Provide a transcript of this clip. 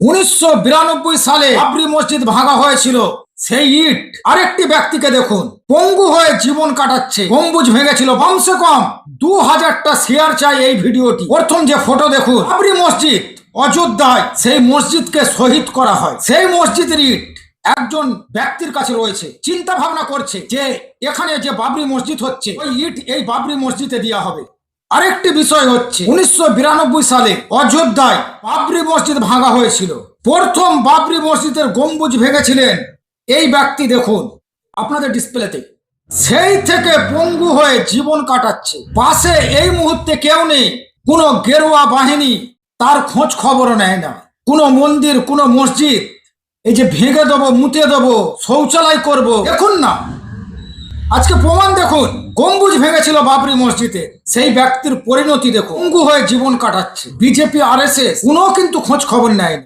উনিশশো বিরানব্বই সালে বাবরি মসজিদ ভাঙা হয়েছিল। সেই ইট আরেকটি ব্যক্তিকে দেখুন, পঙ্গু হয়ে জীবন কাটাচ্ছে। গম্বুজ ভেঙেছিল কমসে কম। দু হাজারটা শেয়ার চাই এই ভিডিওটি। প্রথম যে ফটো দেখুন, বাবরি মসজিদ অযোধ্যায় সেই মসজিদকে শহীদ করা হয়। সেই মসজিদের ইট একজন ব্যক্তির কাছে রয়েছে চিন্তা ভাবনা করছে যে এখানে যে বাবরি মসজিদ হচ্ছে, ওই ইট এই বাবরি মসজিদে দেওয়া হবে। আরেকটি বিষয় হচ্ছে, উনিশশো বিরানব্বই সালে অযোধ্যায় বাবরি মসজিদ ভাঙা হয়েছিল। প্রথম বাবরি মসজিদের গম্বুজ ভেঙেছিলেন এই ব্যক্তি, দেখুন, আপনাদের ডিসপ্লেতে সেই থেকে পঙ্গু হয়ে জীবন কাটাচ্ছে। পাশে এই মুহূর্তে কেউ নেই, কোনো গেরুয়া বাহিনী তার খোঁজ খবরও নেয় না। কোনো মন্দির, কোনো মসজিদ, এই যে ভেঙে দেবো মুতে দেবো, শৌচালয় করব, দেখুন না আজকে প্রমাণ দেখুন, গম্বুজ ভেঙেছিল বাবরি মসজিদে, সেই ব্যক্তির পরিণতি দেখুন। অঙ্গু হয়ে জীবন কাটাচ্ছে। বিজেপি আর এস এস কোনো কিন্তু খোঁজ খবর নেয়